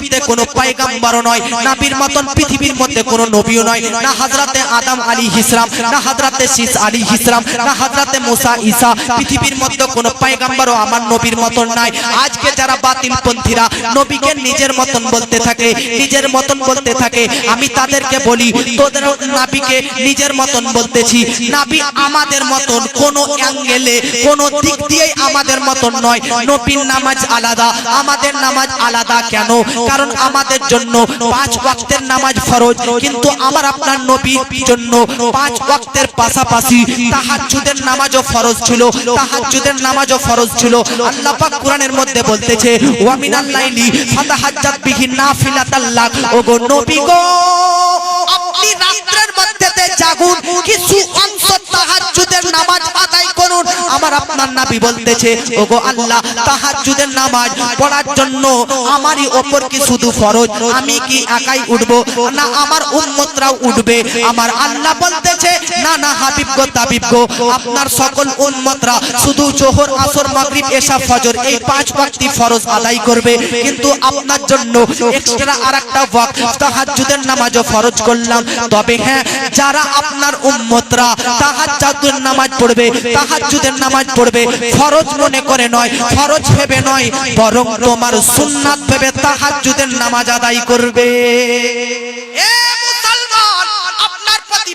মধ্যে কোনো পয়গাম্বারও নয় নাবির মতন পৃথিবীর মধ্যে কোনো নবীও নয়, না হাজরাতে আদম আলী ইসলাম না হাজরাতে শীষ আলী ইসলাম না হাজরাতে মোসা ঈসা। পৃথিবীর মধ্যে কোনো পয়গাম্বারও আমার নবীর মতন নাই। আজকে যারা বাতিল পন্থীরা নবীকে নিজের মতন বলতে থাকে, নিজের মতন বলতে থাকে, আমি তাদেরকে বলি, তোদের নাবিকে নিজের মতন বলতেছি। নাবি আমাদের মতন, কোন অ্যাঙ্গেলে, কোন দিক দিয়েই আমাদের মতন নয়। নবীর নামাজ আলাদা, আমাদের নামাজ আলাদা কেন? কারণ আমাদের জন্য পাঁচ ওয়াক্তের নামাজ ফরজ, কিন্তু আমার আপনার নবীর জন্য পাঁচ ওয়াক্তের পাশাপাশি তাহাজ্জুদের নামাজও ফরজ ছিল, তাহাজ্জুদের নামাজও ফরজ ছিল। আল্লাহ পাক কোরআনের মধ্যে বলতেছে, ওয়া মিনাল লাইলি ফাতাহাজ্জাত বিহি নাফিলাতাল্লাহ ওগো নবী গো, আপনি রাত্রের মধ্যেতে জাগুন, কিছু অংশ আমার আপনার নবী বলতেছে, ওগো আল্লাহ, তাহাজ্জুদের নামাজ পড়ার জন্য আমারই ওপর কি শুধু ফরজ? আমি কি একাই উঠবো? না আমার উম্মতরাও উঠবে। আমার আল্লাহ বলতেছে, না না, হাবিব গো, তাবিব গো, আপনার সকল উম্মতরা শুধু জোহর, আসর, মাগরিব, এশা, ফজর এই পাঁচ ওয়াক্তি ফরজ আদায় করবে। কিন্তু আপনার জন্য এক্সট্রা আরেকটা ওয়াক্ত তাহাজ্জুদের নামাজও ফরজ করলাম। তবে হ্যাঁ যারা আপনার উম্মতরা তাহাজ্জুদের নামাজ পড়বে, তাহাজ্জুদের নামাজ পড়বে, ফরজ মনে করে নয়, ফরজ ভেবে নয়, বরং তোমার সুন্নাত ভেবে তাহাজ্জুদের নামাজ আদায় করবে। এ মুসলমান, আপনার প্রতি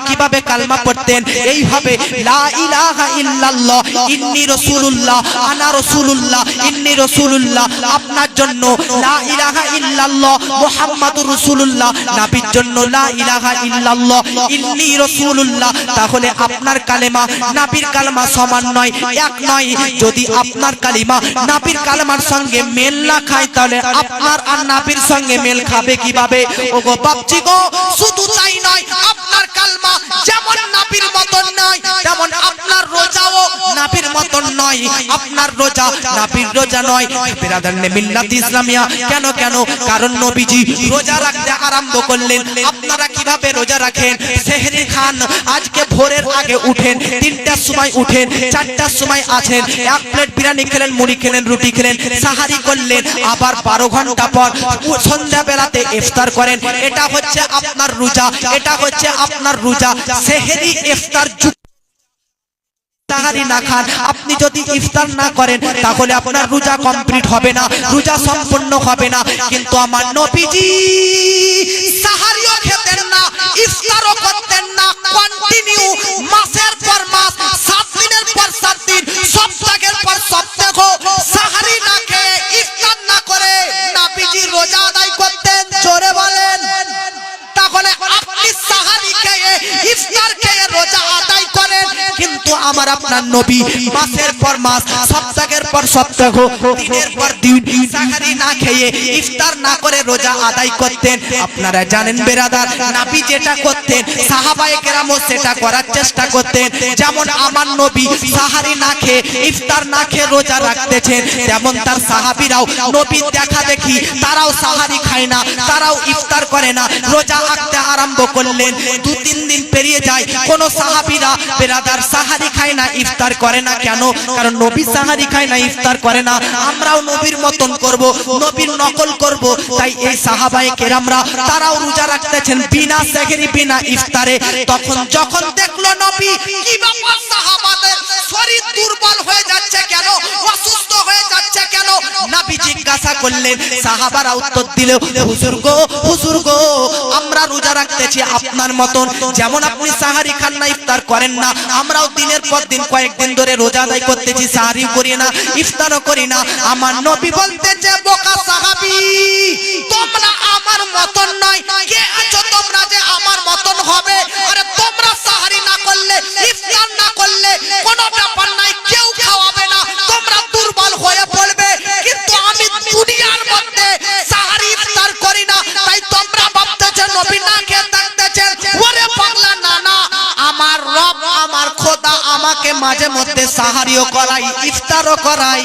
কীভাবে কালমা পড়তেন? এইভাবে আপনার জন্য, লা জন্য তাহলে আপনার কালেমা নাবির কালেমা সমান নয়, এক নয়। যদি আপনার কালিমা নাবির কালেমার সঙ্গে মেল না খায়, তাহলে আপনার আর নাবির সঙ্গে মেল খাবে কীভাবে? ওগো বাপজি গো, শুধু তাই নয় আপনার রোজা নাবির রোজা নয়। বিরাদার নে মিল্লাত ইসলামিয়া। কেন কেন? কারণ নবীজি রোজা রাখতে আরম্ভ করলেন। আপনারা কীভাবে রোজা রাখেন? সেহরি খান আজকে ভোরের আগে উঠেন, তিনটার সময় উঠেন, চারটার সময় আছেন। এক প্লেট বিরিয়ানি খেলেন, মুড়ি খেলেন, রুটি খেলেন, সাহারি করলেন। আবার বারো ঘণ্টা পর সন্ধ্যা বেলাতে ইফতার করেন। এটা হচ্ছে আপনার রোজা, এটা হচ্ছে আপনার রোজা। সেহেরি ইফতার তাহারি না খান। আপনি যদি ইফতার না করেন, তাহলে আপনার রোজা কমপ্লিট হবে না, রোজা সম্পূর্ণ হবে না। কিন্তু আমার নবীজি সাহারিও খেতেন না, ইফতারও করতেন না কন্টিনিউ মাসের পর মাস, সাত দিনের পর সাত দিন, সপ্তাহের পর সপ্তাহ, সাহারি আমার আপনার নবী। মাসের পর মাস, সপ্তাহের পর সপ্তাহ, দিনের পর দিন। সাহারি না খেয়ে ইফতার না করে রোজা আদায় করতেন। আপনারা জানেন বেরাদার, নাবি যেটা করতেন, সাহাবায়ে কেরামও সেটা করার চেষ্টা করতেন। যেমন আমার নবী সাহারি না খেয়ে ইফতার না খেয়ে রোজা রাখতেছেন, তেমন তার সাহাবীরাও নবী দেখা দেখি, তারাও সাহারি খায় না, তারাও ইফতার করে না, রোজা রাখতে আরম্ভ করলেন। দু তিন দিন পেরিয়ে যায়, কোন সাহাবীরা বেরাদার সাহারি খায় না, ইফতার করে না কেন? কারণ নবী সাহারি খায় না, ইফতার করে না। আমরাও নবীর মতন করব, নবীর নকল করব। তাই এই সাহাবায়ে কেরামরা, তারাও রোজা রাখতেছেন বিনা সেহেরি, বিনা ইফতারে। তখন যখন দেখল নবী, কি ব্যাপার সাহাবাদের? শরীর দুর্বল হয়ে যাচ্ছে কেন? অসুস্থ হয়ে যাচ্ছে নবী জিজ্ঞাসা করলেন, সাহাবারা উত্তর দিল, হুজুর গো হুজুর গো, আমরা রোজা রাখতেছি আপনার মতন। যেমন আপনি সাহারি খান না ইফতার করেন না, আমরাও দিনের পর দিন কয়েকদিন ধরে রোজা আদায় করতেছি সাহারি করি না, ইফতারও করি না। আমার নবী বলতেছে, বোকা সাহাবী। মধ্যে সাহারিও করাই, ইফতারও করাই।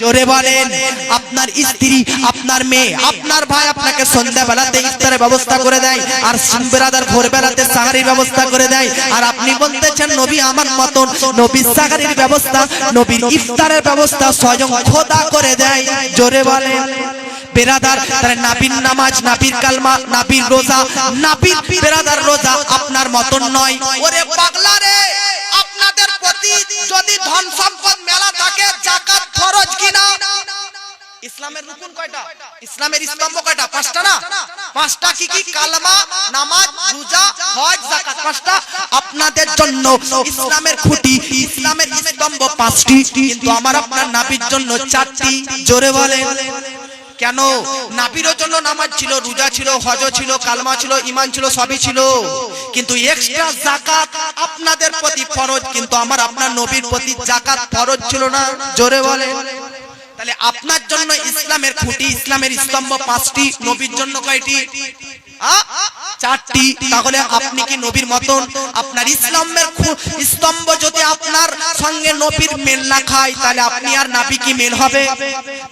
জোরে বলেন, আপনার স্ত্রী, আপনার মেয়ে, আপনার ভাই আপনাকে সন্ধ্যা বেলাতে ইফতারের ব্যবস্থা করে দেয়, আর সিমবেরাদার ভোর বেলাতে সাহারির ব্যবস্থা করে দেয়। আর আপনি বলতেছেন, নবী আমার মতন, নবী সাহারির ব্যবস্থা নবীর ইফতারের ব্যবস্থা স্বয়ং খোদা করে দেয়। জোরে বলেন, বেরাদার, তাহলে নাবির নামাজ নাবির কালমা নাবির রোজা নাবির বেরাদার রোজা আপনার মতন নয়। ওরে পাগলা জাকাত ফরজ কিনা? ইসলামের রুকুন কয়টা? ইসলামের স্তম্ভ কয়টা? পাঁচটা না? পাঁচটা কি কি? কালমা নামাজ রোজা হজ যাকাত পাঁচটা। আপনাদের জন্য ইসলামের খুঁটি ইসলামের স্তম্ভ পাঁচটি। কিন্তু আমার আপনার নাবির জন্য চারটি। জোরে বলে কেন? নাপিরও জন্য নামাজ ছিল, রোজা ছিল, হজ ছিল, কালমা ছিল ইমান ছিল, সবই ছিল। কিন্তু এক্সট্রা জাকাত আপনাদের প্রতি ফরজ, কিন্তু আমার আপনার নবীর প্রতি জাকাত ফরজ ছিল না। জোরে বলে। তাহলে আপনার জন্য ইসলামের খুঁটি, ইসলামের স্তম্ভ পাঁচটি, নবীর জন্য কয়টি? চারটি? তাহলে আপনি কি নবীর মতন আপনার ইসলামের স্তম্ভ যদি আপনার সঙ্গে নবীর মেল না খায়, তাহলে আপনি আর নাবি কি মেল হবে?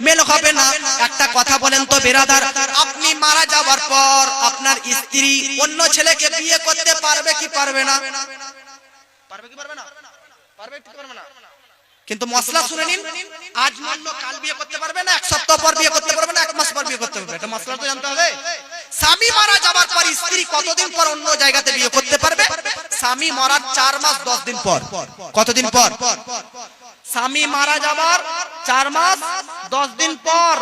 মেল হবে না। একটা কথা বলেন তো, বেরাদার, আপনি মারা যাওয়ার পর আপনার স্ত্রী অন্য ছেলেকে বিয়ে করতে পারবে কি পারবে না? পারবে কি পারবে না? পারবে কি পারবে না? কিন্তু মশলা শুনে নিন। আজ মানলো কাল বিয়ে করতে পারবে না, এক সপ্তাহ পর বিয়ে করতে পারবে না, এক মাস পর বিয়ে করতে পারবে এটা মশলা তো জানতে হবে। স্বামী মারা যাবার পর স্ত্রী কতদিন পর অন্য জায়গাতে বিয়ে করতে পারবে? স্বামী মরার চার মাস, দশ দিন পর। কতদিন পর? স্বামী মারা যাবার চার মাস, দশ দিন পর।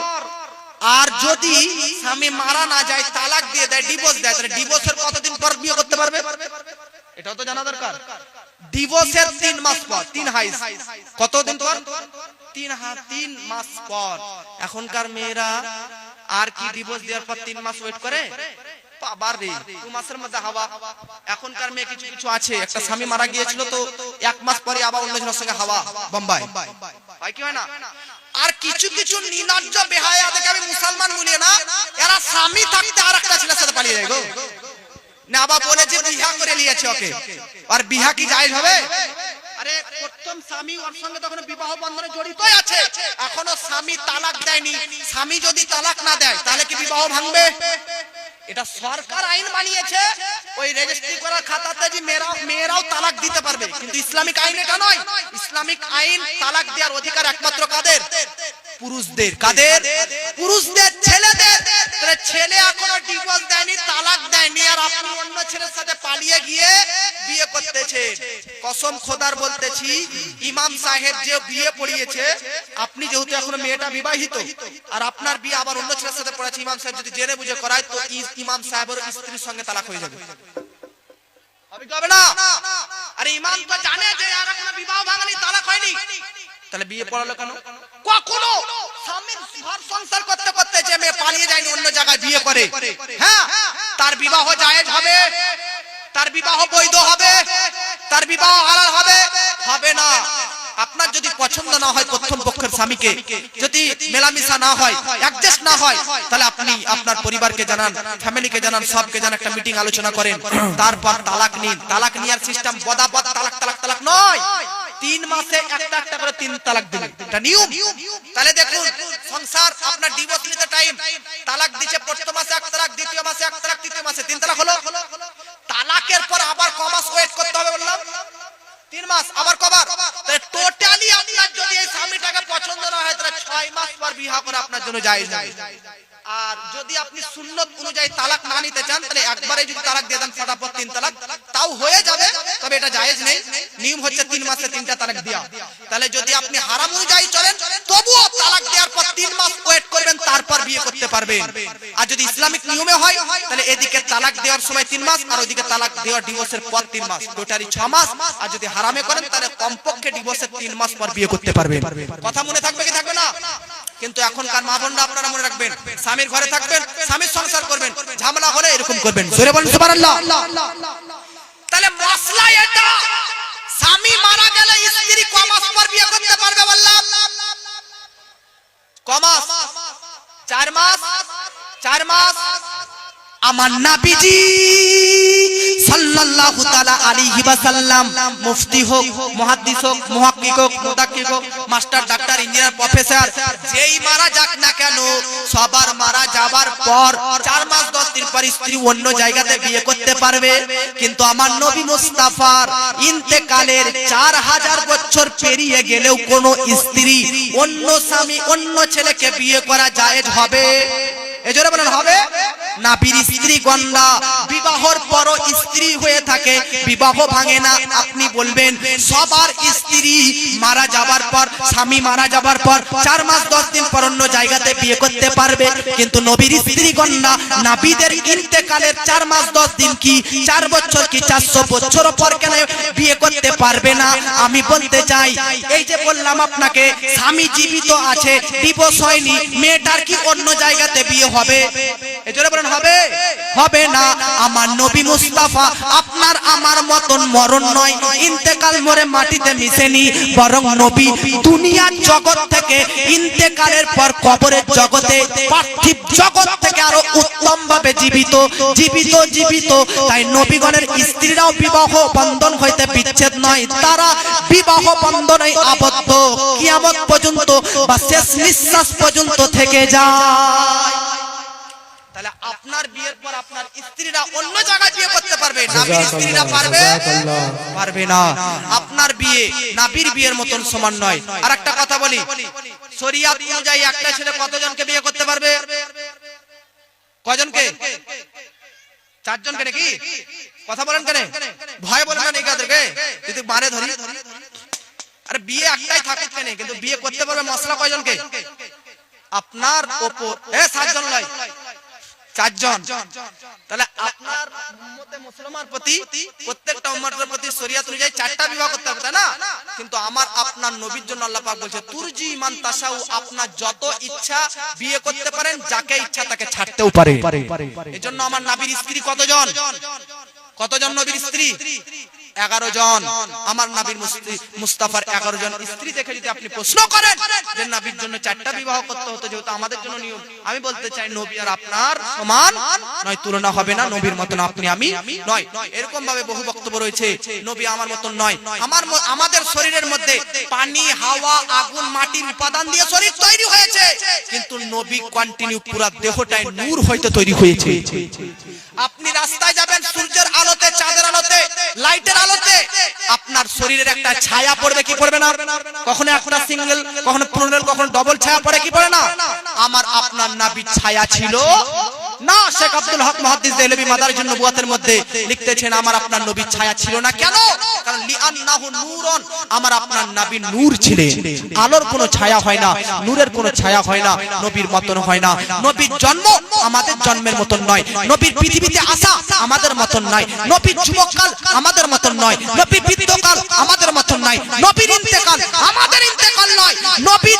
আর যদি স্বামী মারা না যায়, তালাক দিয়ে দেয় ডিভোর্স দেয়, তাহলে ডিভোর্সের কতদিন পর বিয়ে করতে পারবে? এটাও তো জানা দরকার। ডিভোর্সের তিন মাস পর তিন হাইস কতদিন পর? তিন তিন মাস পর। এখনকার মেয়েরা আর কি ডিভোর্স দেওয়ার পর তিন মাস ওয়েট করে? বাবার রে দু মাসের মধ্যে হাওয়া। এখনকার মেয়ে কিছু কিছু আছে। একটা স্বামী মারা গিয়েছিল তো এক মাস পরে আবার সঙ্গে হাওয়া। বোম্বাই। হয় কি হয় না? আর কিছু কিছু নির্লজ্জ বেহায়া দেখে আমি মুসলমান বলি না এরা স্বামী থাকতে আর একটা ছেলের সাথে পালিয়ে যায় গো। না আবার বলে বিহা করে নিয়েছে ওকে। আর বিহা কি জায়েজ হবে? ইসলামিক আইন এটা নয়। ইসলামিক আইন তালাক দেওয়ার অধিকার একমাত্র কাদের? পুরুষদের। কাদের? পুরুষদের, ছেলেদের। ছেলে এখনও ডিভোর্স দেয়নি, তালাক দেয়নি, আর আপনি অন্য ছেলের সাথে পালিয়ে গিয়ে বিয়ে করতেছে। কসম খোদার বলতেছি, ইমাম সাহেব যে বিয়ে পড়িয়েছে, আপনি যেহেতু এখনও মেয়েটা বিবাহিত, আর আপনার বিয়ে আবার অন্য ছেলের সাথে পড়াচ্ছে, ইমাম সাহেব যদি জেনে বুঝে করায়, তো ইমাম সাহেবের স্ত্রীর সঙ্গে তালাক হয়ে যাবে। হবে না? আরে ইমাম তো জানে যে আর এখনও বিবাহ ভাঙানি, তালাক হয়নি। তাহলে বিয়ে পড়ালো কেন? কখনো স্বামীর সংসার করতে করতে যে মেয়ে পালিয়ে যায়নি, অন্য জায়গায় বিয়ে করে। হ্যাঁ তার বিবাহ জায়েজ হবে, তার বিবাহ বৈধ হবে, তার বিবাহ হালাল হবে হবে না। আপনার যদি পছন্দ না হয় প্রথম পক্ষের স্বামীকে, যদি মেলামেশা না হয় অ্যাডজাস্ট না হয়, তাহলে আপনি আপনার পরিবারকে জানান ফ্যামিলিকে জানান, সবকে জানান, একটা মিটিং আলোচনা করেন। তারপর তালাক নিন। তালাক নেওয়ার সিস্টেম বদাবদ, তালাক তালাক তালাক নয়। তিন মাসে একটা একটা করে তিন তালাক দিবেন এটা নিয়ম। তাহলে দেখুন, সংসার, আপনার ডিভোর্স নিতে টাইম তালাক দিচ্ছে প্রথম মাসে এক তালাক, দ্বিতীয় মাসে এক তালাক, তৃতীয় মাসে তিন তালাক হলো। তালাকের পর আবার ক মাস ওয়েট করতে হবে বললাম? তিন মাস, আবার কবার? তাহলে টোটালি আপনার যদি এই স্বামীটাকে পছন্দ না হয়, তাহলে ছয় মাস পর বিবাহ করে আপনার জন্য জায়েজ হবে। আর যদি আপনি সুন্নত অনুযায়ী তালাক না নিতে চান, তাহলে একবারে যদি তালাক দিয়ে দেন তিন তালাক। তাও হয়ে যাবে, তবে এটা জায়েজ নেই। নিয়ম হচ্ছে তিন মাসে তিনটা তালাক দেওয়া। তাহলে যদি আপনি হারাম অনুযায়ী চলেন, তবুও তালাক দেওয়ার পর তিন মাস ওয়েট করবেন, তারপর বিয়ে করতে আর যদি ইসলামিক নিয়মে হয়, তাহলে এদিকে তালাক দেওয়ার সময় তিন মাস, আর ওইদিকে তালাক দেওয়ার ডিভোর্সের পর তিন মাস। টোটালি ছ মাস, আর যদি হারামে করেন, তাহলে কমপক্ষে ডিভোর্সের তিন মাস পর বিয়ে করতে পারবেন। কথা মনে থাকবে কি থাকবে না? কিন্তু এখনকার মা বোনরা আপনারা মনে রাখবেন, স্বামীর ঘরে থাকবেন, স্বামীর সংসার করবেন, ঝামেলা হলে এরকম করবেন। জোরে বলেন, সুবহানাল্লাহ। তাহলে মশলা এটা। স্বামী মারা গেলে স্ত্রী ক মাস পর বিয়ে করতে পারবে বললাম। ক মাস চার মাস। চার মাস। আমার নাবিজি সাল্লাল্লাহু তাআলা আলাইহি ওয়াসাল্লাম, মুফতি হোক, মুহাদ্দিস হোক, মুহাক্কিক হোক মুদাক্কিক হোক, মাস্টার ডাক্তার ইঞ্জিনিয়ার প্রফেসর, যেই মারা যাক না কেন, সবার মারা যাবার পর চার মাস দশ দিন পর স্ত্রী অন্য জায়গাতে বিয়ে করতে পারবে। কিন্তু আমার নবী মুস্তাফার ইন্তেকালের চার হাজার বছর পেরিয়ে গেলেও কোন স্ত্রী অন্য স্বামী, অন্য ছেলেকে বিয়ে করা জায়েজ হবে? এজন্য বলেন, হবে? নাবির স্ত্রী গন্ডা, বিবাহর পর স্ত্রী হয়ে থাকে, বিবাহ ভাঙে না। আপনি বলবেন, সবার স্ত্রী মারা যাবার পর, স্বামী মারা যাবার পর, চার মাস, দশ দিন পর অন্য জায়গাতে বিয়ে করতে পারবে। কিন্তু নবীর স্ত্রী গন্ডা, নাবিদের ইন্তেকালের চার মাস, দশ দিন কি, চার বছর কি, চারশো বছর পর কেন বিয়ে করতে পারবে না? আমি বলতে চাই, এই যে বললাম আপনাকে, স্বামী জীবিত আছে দিবস হয়নি, মেয়েটার কি অন্য জায়গাতে বিয়ে হবে? এজন্য বলেন হবে? হবে না। আমার নবী মুস্তাফা, আপনার আমার মতন মরণ নয়। ইন্তেকাল মরে মাটিতে মিশেনি, বরং নবী দুনিয়ার জগৎ থেকে ইন্তেকালের পর কবরের জগতে, পার্থিব জগৎ থেকে আরও উত্তম ভাবে জীবিত জীবিত জীবিত। তাই নবীগণের স্ত্রীরাও বিবাহ বন্ধন হইতে বিচ্ছেদ নয়। তারা বিবাহ বন্ধনে আবদ্ধ। কিয়ামত পর্যন্ত বা শেষ নিঃশ্বাস পর্যন্ত থেকে যায়। তাহলে আপনার বিয়ের পর আপনার স্ত্রীরা অন্য জায়গায় বিয়ে করতে পারবে নাবির স্ত্রীরা পারবে? পারবে না। আপনার বিয়ে নাবির বিয়ের মতন সমান নয়। আর একটা কথা বলি। শরিয়াত অনুযায়ী একটা ছেলে কতজনকে বিয়ে করতে পারবে? কজনকে চারজনকে নাকি? কথা বলেন কেন? ভয় বলেন না যদি বারে ধরি। আরে বিয়ে একটাই থাকুক কেন? কিন্তু বিয়ে করতে পারবে মশলা কয়জনকে? আপনার ওপর। এ সাতজন নয়। চারজন। তাহলে আপনার উম্মতে মুসলমান প্রতি প্রত্যেকটা উম্মতের প্রতি শরিয়াত অনুযায়ী চারটা বিবাহ করতে হবে তাই না? কিন্তু আমার আপনার নবীর জন্য আল্লাহ পাক বলছে তুরজি ইমান তাসাউ আপনার যত ইচ্ছা বিয়ে করতে পারেন যাকে ইচ্ছা তাকে ছাড়তেও পারে। এজন্য আমার নবীর স্ত্রী কতজন? কতজন নবীর স্ত্রী? এগারো জন। আমার নাবির মুস্তাফার এগারো জন। স্ত্রী দেখে যদি আপনি প্রশ্ন করেন যে নাবির জন্য চারটা বিবাহ করতে হতো যেহেতু আমাদের জন্য নিয়ম, আমি বলতে চাই নবী আর আপনার সমান নয়, তুলনা হবে না নবীর মতন আপনি আমি নয়। এরকম ভাবে বহু বক্তব্য রয়েছে, নবী আমার মতন নয়। আমার আমাদের শরীরের মধ্যে পানি, হাওয়া, আগুন মাটির উপাদান দিয়ে শরীর তৈরি হয়েছে। কিন্তু নবী কন্টিনিউ পুরো দেহটাই নূর হইতে তৈরি হয়েছে। আপনি রাস্তায় যাবেন, সূর্যের আলোতে, চাঁদের আলোতে, লাইটের আলোতে, আপনার শরীরের একটা ছায়া পড়বে, কি পড়বে না? কখনো একটা সিঙ্গেল, কখনো পুরোনো কখনো ডবল ছায়া পড়ে, কি পড়ে না? আমার, আপনার নাবি ছায়া ছিল না, শেখ আব্দুল হক মুহাদ্দিস দেহলভী মাদারিজুন নবুয়াতের মধ্যে লিখতেছেন, আমার আপনার নবীর ছায়া ছিল না কেন? কারণ, লিআন্নাহু নূরুন আমার আপনার নবী নূর ছিলেন। আলোর কোনো ছায়া হয় না, নূরের কোনো ছায়া হয় না, নবীর মতন হয় না। নবীর জন্ম আমাদের জন্মের মতন নয়, নবীর পৃথিবীতে আসা আমাদের মতন নয়, নবীর যুবককাল আমাদের মতন নয়, নবীর বৃদ্ধকাল আমাদের মতন নয়, নবীর ইন্তেকাল আমাদের ইন্তেকাল নয়, নবীর